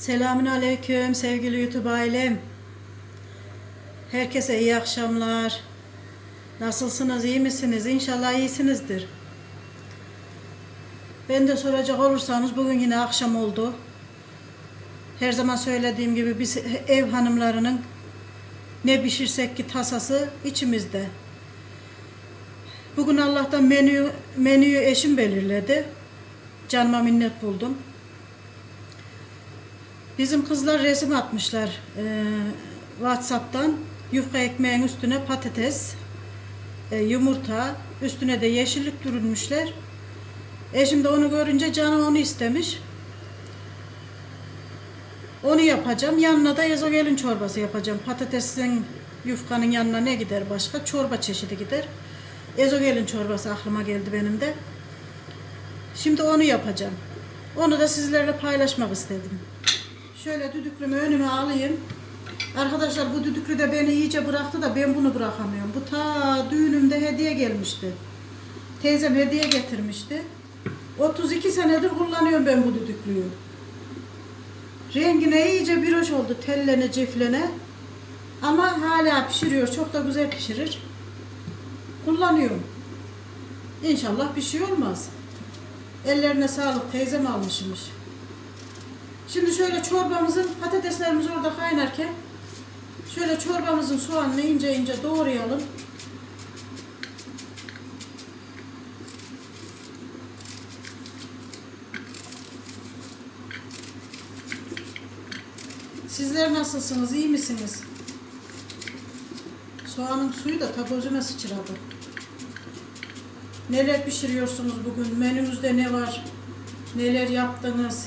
Selamün aleyküm sevgili YouTube ailem. Herkese iyi akşamlar. Nasılsınız, iyi misiniz? İnşallah iyisinizdir. Ben de soracak olursanız bugün yine akşam oldu. Her zaman söylediğim gibi biz ev hanımlarının ne pişirsek ki tasası içimizde. Bugün Allah'tan menü, menüyü eşim belirledi. Canıma minnet buldum. Bizim kızlar resim atmışlar e, WhatsApp'tan. Yufka ekmeğin üstüne patates, e, yumurta, üstüne de yeşillik dürülmüşler. Eşim de onu görünce canı onu istemiş. Onu yapacağım. Yanına da ezogelin çorbası yapacağım. Patatesin yufkanın yanına ne gider başka? Çorba çeşidi gider. Ezogelin çorbası aklıma geldi benim de. Şimdi onu yapacağım. Onu da sizlerle paylaşmak istedim. Şöyle düdüklümü önüme alayım. Arkadaşlar bu düdüklü de beni iyice bıraktı da ben bunu bırakamıyorum. Bu ta düğünümde hediye gelmişti. Teyzem hediye getirmişti. 32 senedir kullanıyorum ben bu düdüklüyü. Rengine iyice bir hoş oldu tellene ciflene. Ama hala pişiriyor. Çok da güzel pişirir. Kullanıyorum. İnşallah bir şey olmaz. Ellerine sağlık teyzem almışmış. Şimdi şöyle çorbamızın patateslerimiz orada kaynarken şöyle çorbamızın soğanını ince ince doğrayalım. Sizler nasılsınız? iyi misiniz? Soğanın suyu da tabozuna sıçradı. Neler pişiriyorsunuz bugün? Menünüzde ne var? Neler yaptınız?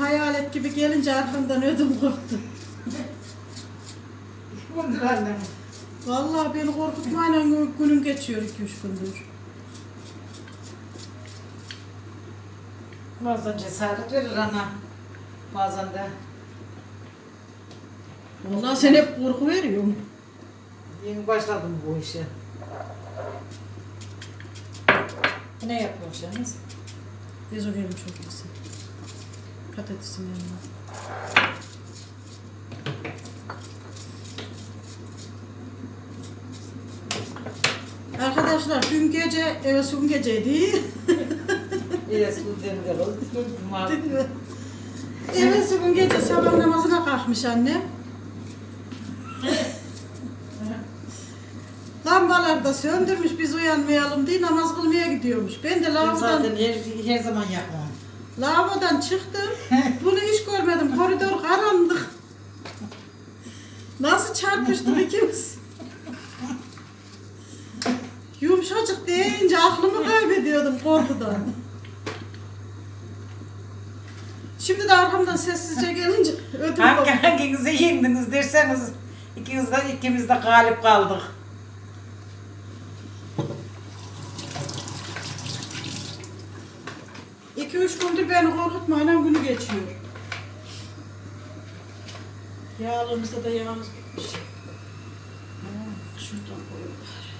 Hayalet gibi gelince arkamdan ödüm koptu. Bundur annem. Vallahi beni korkutmayla gün- günüm geçiyor 2-3 gündür. Bazen cesaret verir ana. Bazen de Vallahi sen hep korku veriyorsun. yeni başladım bu işe. Ne yapıyorsunuz? Ezogelin çok iyisi. Patatesin yanına. Arkadaşlar dün gece, evet dün geceydi. Evet, oldu. Bugün gece sabah namazına kalkmış annem. Lambaları da söndürmüş biz uyanmayalım diye namaz kılmaya gidiyormuş. Ben de lavabodan, zaten her, her zaman yapmam. Lavabodan çıktım. Bunu hiç görmedim. Koridor karanlık. Nasıl çarpıştık ikimiz? Yumuşacık deyince aklımı kaybediyordum korkudan. Şimdi de arkamdan sessizce gelince ödüm Hangi, koptu. hanginizi yendiniz derseniz ikimiz de, ikimiz de galip kaldık. İki üç gündür beni korkutmayla günü geçiyor. Yağlarımızda da yağımız bitmiş. Ha, Şuradan koyuyorlar.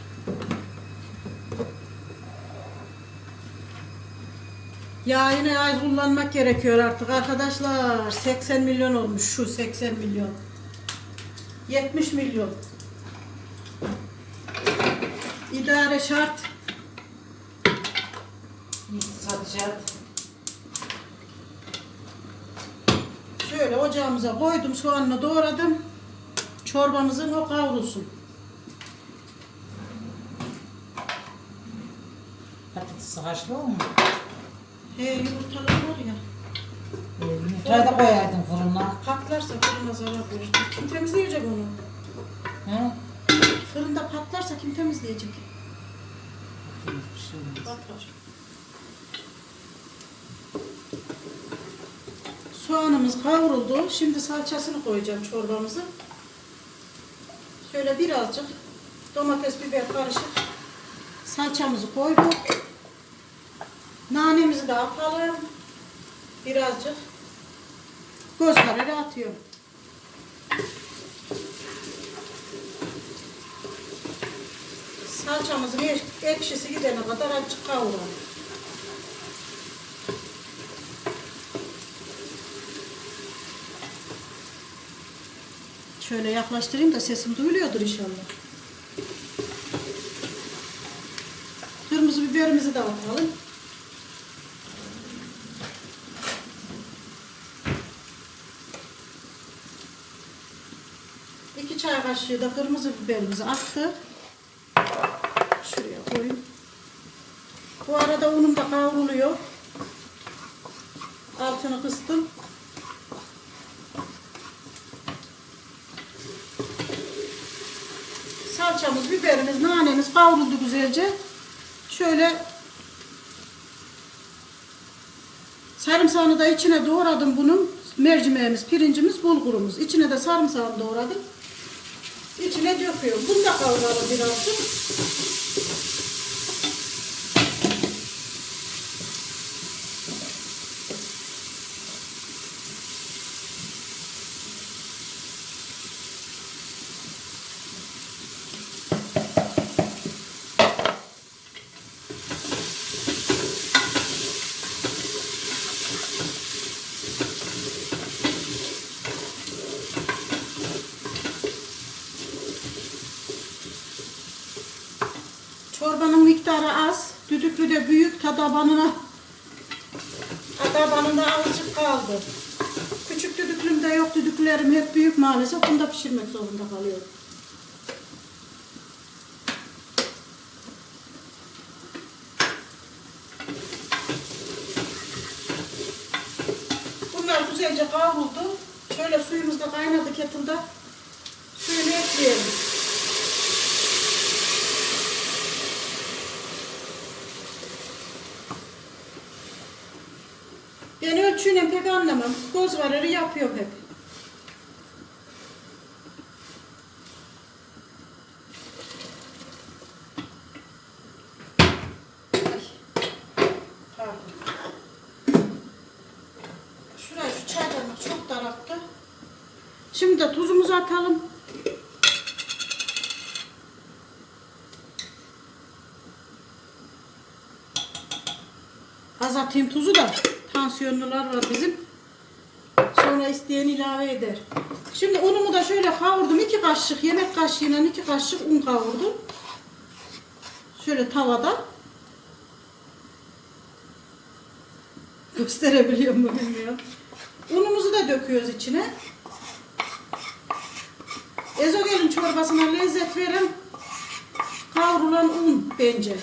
Ya yine az kullanmak gerekiyor artık arkadaşlar. 80 milyon olmuş şu 80 milyon. 70 milyon. İdare şart. Satacak. Şöyle ocağımıza koydum soğanını doğradım. Çorbamızın o kavrulsun. Patates haşlı mu? He yumurtalar var ya. Yumurtayı da koyaydın fırına. Patlarsa fırına zarar verir. Kim temizleyecek onu? He? Fırında patlarsa kim temizleyecek? Patlar. Soğanımız kavruldu. Şimdi salçasını koyacağım çorbamızı. Şöyle birazcık domates, biber karışık salçamızı koyduk. Nanemizi de atalım. Birazcık göz kararı atıyorum. Salçamızın ekşisi gidene kadar açık kavuralım. Şöyle yaklaştırayım da sesim duyuluyordur inşallah. Kırmızı biberimizi de atalım. İki çay kaşığı da kırmızı biberimizi attık. Şuraya koyayım. Bu arada unum da kavruluyor. Altını kıstım. Salçamız, biberimiz, nanemiz kavruldu güzelce. Şöyle sarımsağını da içine doğradım bunun. Mercimeğimiz, pirincimiz, bulgurumuz. İçine de sarımsağını doğradım. İçine döküyorum. Bunu da kavuralım birazcık. Düdüklü de büyük. Tadabanına Tadabanında azıcık kaldı. Küçük düdüklüm de yok. Düdüklerim hep büyük maalesef. Bunu da pişirmek zorunda kalıyorum. Bunlar güzelce kavruldu. Şöyle suyumuz da kaynadı kettle'da. Suyunu ekleyelim. Ben ölçüyle pek anlamam. Göz kararı yapıyorum hep. Şuraya şu çaydanlık çok daralttı. Şimdi de tuzumuzu atalım. Az atayım tuzu da tansiyonlular var bizim. Sonra isteyen ilave eder. Şimdi unumu da şöyle kavurdum. iki kaşık yemek kaşığıyla iki kaşık un kavurdum. Şöyle tavada. Gösterebiliyor mu bilmiyorum. Unumuzu da döküyoruz içine. Ezogelin çorbasına lezzet veren kavrulan un bence.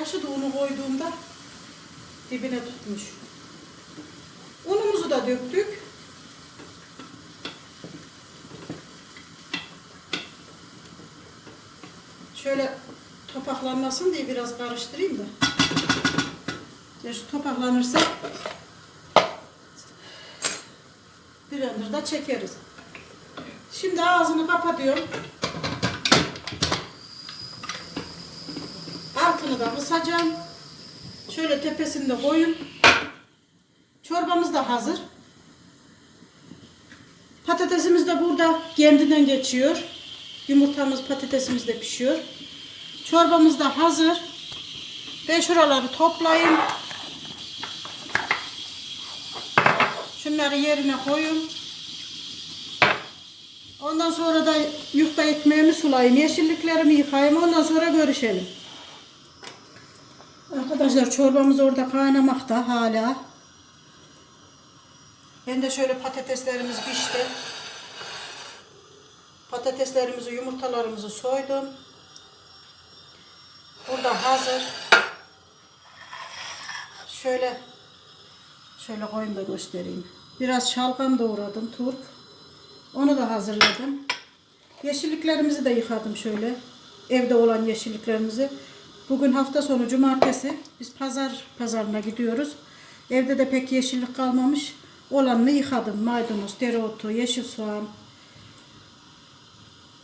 Yaşı da unu koyduğumda dibine tutmuş. Unumuzu da döktük. Şöyle topaklanmasın diye biraz karıştırayım da. Ya şu topaklanırsa blenderda çekeriz. Şimdi ağzını kapatıyorum. Altını da kısacağım. Şöyle tepesini de koyun. Çorbamız da hazır. Patatesimiz de burada kendinden geçiyor. Yumurtamız, patatesimiz de pişiyor. Çorbamız da hazır. Ben şuraları toplayayım. Şunları yerine koyun. Ondan sonra da yufka ekmeğimi sulayayım. Yeşilliklerimi yıkayayım. Ondan sonra görüşelim. Arkadaşlar çorbamız orada kaynamakta hala. Ben de şöyle patateslerimiz pişti. Patateslerimizi, yumurtalarımızı soydum. Burada hazır. Şöyle şöyle koyayım da göstereyim. Biraz şalgam doğradım, turp. Onu da hazırladım. Yeşilliklerimizi de yıkadım şöyle. Evde olan yeşilliklerimizi. Bugün hafta sonu cumartesi. Biz pazar pazarına gidiyoruz. Evde de pek yeşillik kalmamış. Olanını yıkadım. Maydanoz, dereotu, yeşil soğan.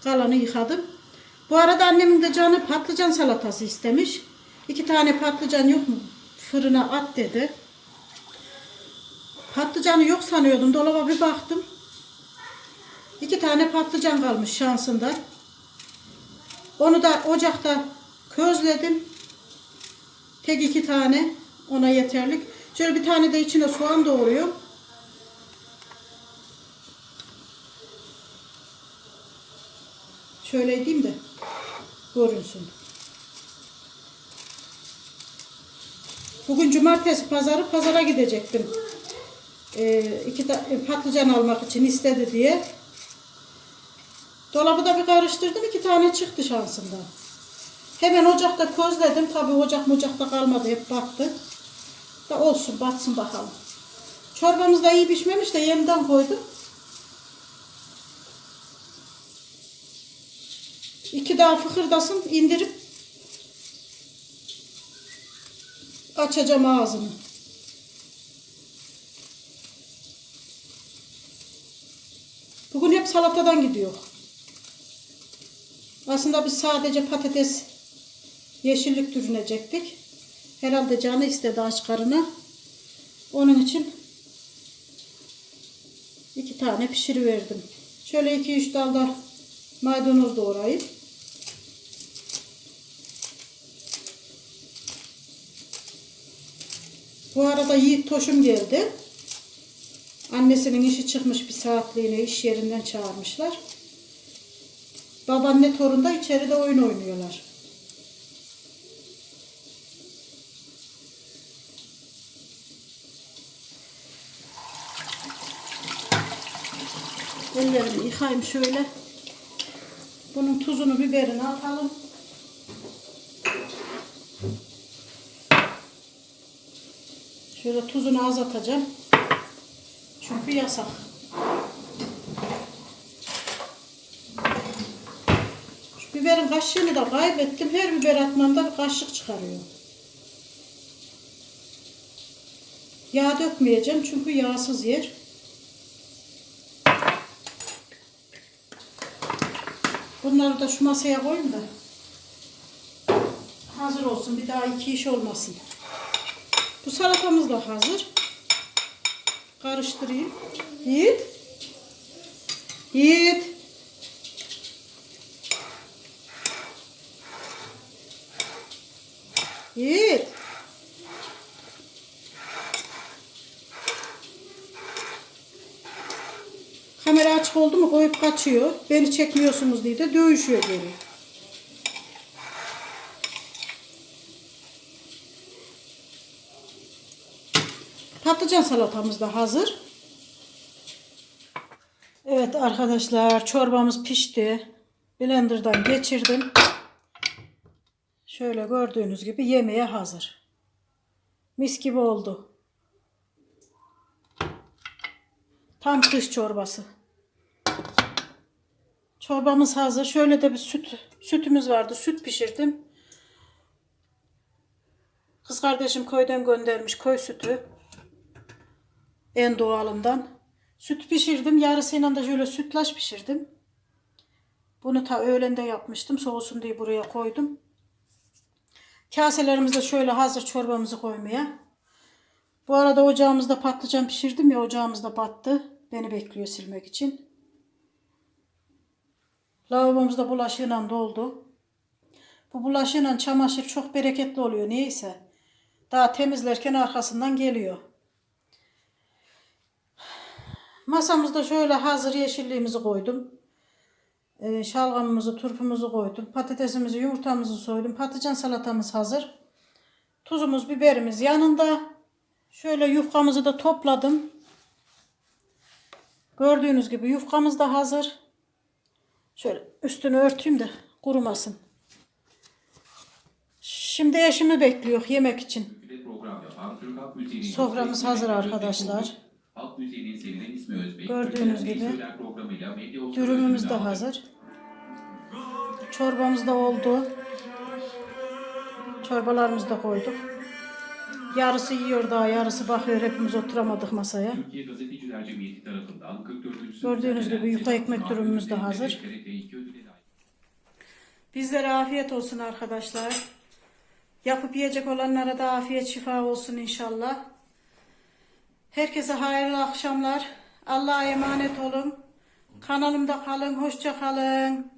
Kalanı yıkadım. Bu arada annemin de canı patlıcan salatası istemiş. İki tane patlıcan yok mu? Fırına at dedi. Patlıcanı yok sanıyordum. Dolaba bir baktım. İki tane patlıcan kalmış şansında. Onu da ocakta közledim. Tek iki tane ona yeterlik. Şöyle bir tane de içine soğan doğruyor. Şöyle edeyim de görünsün. Bugün cumartesi pazarı pazara gidecektim. Ee, iki e, patlıcan almak için istedi diye. Dolabı da bir karıştırdım. iki tane çıktı şansında. Hemen ocakta közledim. Tabii ocak ocakta kalmadı. Hep battı. Da olsun batsın bakalım. Çorbamız da iyi pişmemiş de yeniden koydum. İki daha fıkırdasın indirip açacağım ağzını. Bugün hep salatadan gidiyor. Aslında biz sadece patates yeşillik dürünecektik. Herhalde canı istedi aç karına. Onun için iki tane pişiriverdim. Şöyle iki üç dal da maydanoz doğrayıp Bu arada Yiğit Toş'um geldi. Annesinin işi çıkmış bir saatliğine iş yerinden çağırmışlar. Babaanne torun da içeride oyun oynuyorlar. Ellerimi yıkayayım şöyle. Bunun tuzunu biberini atalım. Şöyle tuzunu az atacağım. Çünkü yasak. Şu biberin kaşığını da kaybettim. Her biber atmamda bir kaşık çıkarıyor. Yağ dökmeyeceğim çünkü yağsız yer. Bunları da şu masaya koyun da hazır olsun. Bir daha iki iş olmasın. Bu salatamız da hazır. Karıştırayım. Yiğit. Yiğit. Yiğit. Kamera açık oldu mu koyup kaçıyor. Beni çekmiyorsunuz diye de dövüşüyor geri. Patlıcan salatamız da hazır. Evet arkadaşlar çorbamız pişti. Blender'dan geçirdim. Şöyle gördüğünüz gibi yemeğe hazır. Mis gibi oldu. Tam kış çorbası. Çorbamız hazır. Şöyle de bir süt sütümüz vardı. Süt pişirdim. Kız kardeşim köyden göndermiş köy sütü. En doğalından. Süt pişirdim. Yarısıyla da şöyle sütlaç pişirdim. Bunu ta öğlende yapmıştım. Soğusun diye buraya koydum. Kaselerimize şöyle hazır çorbamızı koymaya. Bu arada ocağımızda patlıcan pişirdim ya ocağımızda battı. Beni bekliyor silmek için. Lavabomuzda bulaşığıyla doldu. Bu bulaşığıyla çamaşır çok bereketli oluyor neyse. Daha temizlerken arkasından geliyor. Masamızda şöyle hazır yeşilliğimizi koydum. Ee, şalgamımızı, turpumuzu koydum. Patatesimizi, yumurtamızı soydum. Patlıcan salatamız hazır. Tuzumuz, biberimiz yanında. Şöyle yufkamızı da topladım. Gördüğünüz gibi yufkamız da hazır. Şöyle üstünü örteyim de kurumasın. Şimdi eşimi bekliyor yemek için. Soframız hazır arkadaşlar. Gördüğünüz gibi Dürümümüz de hazır. Çorbamız da oldu. Çorbalarımızı da koyduk. Yarısı yiyor daha yarısı bakıyor. Hepimiz oturamadık masaya. Türkiye Gazeteciler Cemiyeti tarafından 44. Gördüğünüz gibi yufka ekmek dürümümüz de hazır. TRT 2 ödülüne layık. Bizlere afiyet olsun arkadaşlar. Yapıp yiyecek olanlara da afiyet şifa olsun inşallah. Herkese hayırlı akşamlar. Allah'a emanet olun. Kanalımda kalın, hoşça kalın.